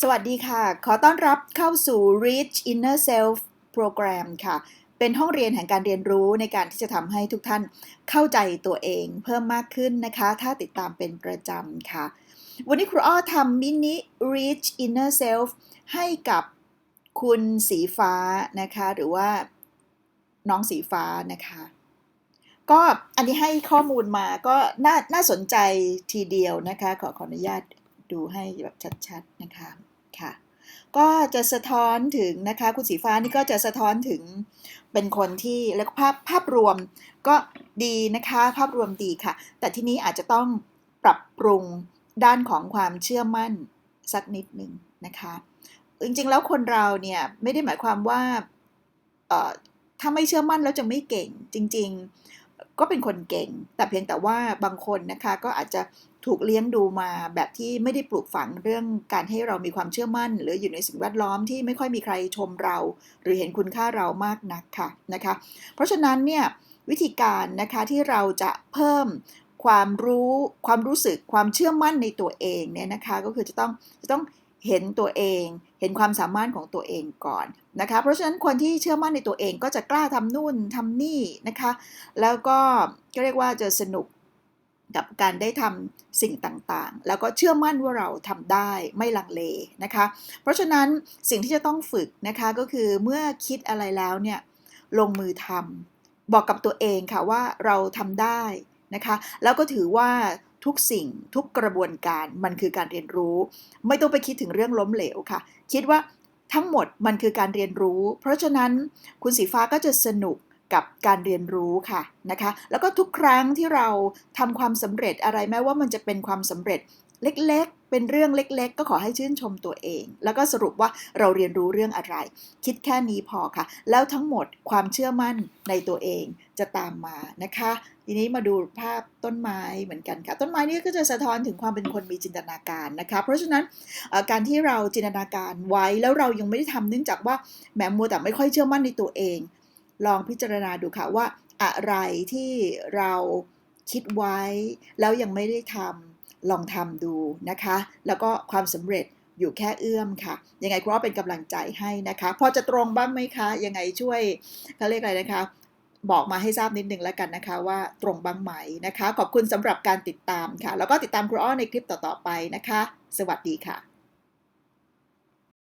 สวัสดีค่ะ ขอต้อนรับเข้าสู่ Reach Inner Self Program ค่ะ เป็นห้องเรียนแห่งการเรียนรู้ในการที่จะทำให้ทุกท่านเข้าใจตัวเองเพิ่มมากขึ้นนะคะ ถ้าติดตามเป็นประจำค่ะ วันนี้ครูอ้อทำมินิ Reach Inner Self ให้กับคุณสีฟ้านะคะ หรือว่าน้องสีฟ้านะคะ ก็อันนี้ให้ข้อมูลมาก็น่าน่าสนใจทีเดียวนะคะ ขอขออนุญาต ดูให้แบบชัดๆนะคะค่ะก็จะสะท้อนถึงนะคะคุณสีฟ้านี่ก็จะสะท้อนถึงเป็นคนที่แล้วภาพภาพรวมก็ดีนะคะภาพรวมดีค่ะ แต่ที่นี้อาจจะต้องปรับปรุงด้านของความเชื่อมั่นสักนิดหนึ่งนะคะจริงๆแล้วคนเราเนี่ยไม่ได้หมายความว่าถ้าไม่เชื่อมั่นแล้วจะไม่เก่งจริง ๆ ก็เป็นคนเก่ง แต่เพียงแต่ว่าบางคนนะคะก็อาจจะถูกเลี้ยงดูมาแบบที่ไม่ได้ปลูกฝังเรื่องการให้เรามีความเชื่อมั่น หรืออยู่ในสิ่งแวดล้อมที่ไม่ค่อยมีใครชมเรา หรือเห็นคุณค่าเรามากนักค่ะนะคะ เพราะฉะนั้นเนี่ยวิธีการนะคะที่เราจะเพิ่มความรู้ความรู้สึกความเชื่อมั่นในตัวเองเนี่ยนะคะ ก็คือจะต้องจะต้อง เห็นตัวเอง เห็นความสามารถของตัวเองก่อนนะคะ เพราะฉะนั้นคนที่เชื่อมั่นในตัวเองก็จะกล้าทำนู่นทำนี่นะคะ แล้วก็ก็เรียกว่าจะสนุกกับการได้ทำสิ่งต่างๆ แล้วก็เชื่อมั่นว่าเราทำได้ไม่ลังเลนะคะ เพราะฉะนั้นสิ่งที่จะต้องฝึกนะคะก็คือเมื่อคิดอะไรแล้วเนี่ยลงมือทำบอกกับตัวเองค่ะว่าเราทำได้นะคะ แล้วก็ถือว่า ทุกสิ่งทุกกระบวนการมันคือการเรียนรู้ ไม่ต้องไปคิดถึงเรื่องล้มเหลวค่ะ คิดว่าทั้งหมดมันคือการเรียนรู้ เพราะฉะนั้นคุณสีฟ้าก็จะสนุกกับการเรียนรู้ค่ะนะคะ แล้วก็ทุกครั้งที่เราทำความสำเร็จอะไรแม้ว่ามันจะเป็นความสำเร็จ เล็กๆ เป็นเรื่องเล็ก ๆ ก็ขอให้ชื่นชมตัวเอง แล้วก็สรุปว่าเราเรียนรู้เรื่องอะไร คิดแค่นี้พอค่ะ แล้วทั้งหมดความเชื่อมั่นในตัวเองจะตามมานะคะ ทีนี้มาดูภาพต้นไม้เหมือนกันค่ะ ต้นไม้นี่ก็จะสะท้อนถึงความเป็นคนมีจินตนาการนะคะ เพราะฉะนั้นการที่เราจินตนาการไว้แล้วเรายังไม่ได้ทำเนื่องจากว่าแหมมัวแต่ไม่ค่อยเชื่อมั่นในตัวเอง ลองพิจารณาดูค่ะว่าอะไรที่เราคิดไว้แล้วยังไม่ได้ทำ ลองทำดูนะคะ แล้วก็ความสำเร็จอยู่แค่เอื้อมค่ะ ยังไงครูเป็นกำลังใจให้นะคะ พอจะตรงบ้างไหมคะ ยังไงช่วยเขาเรียกอะไรนะคะ บอกมาให้ทราบนิดนึงแล้วกันนะคะว่าตรงบ้างไหมนะคะ ขอบคุณสำหรับการติดตามค่ะ แล้วก็ติดตามครูอ้อในคลิปต่อๆไปนะคะ สวัสดีค่ะ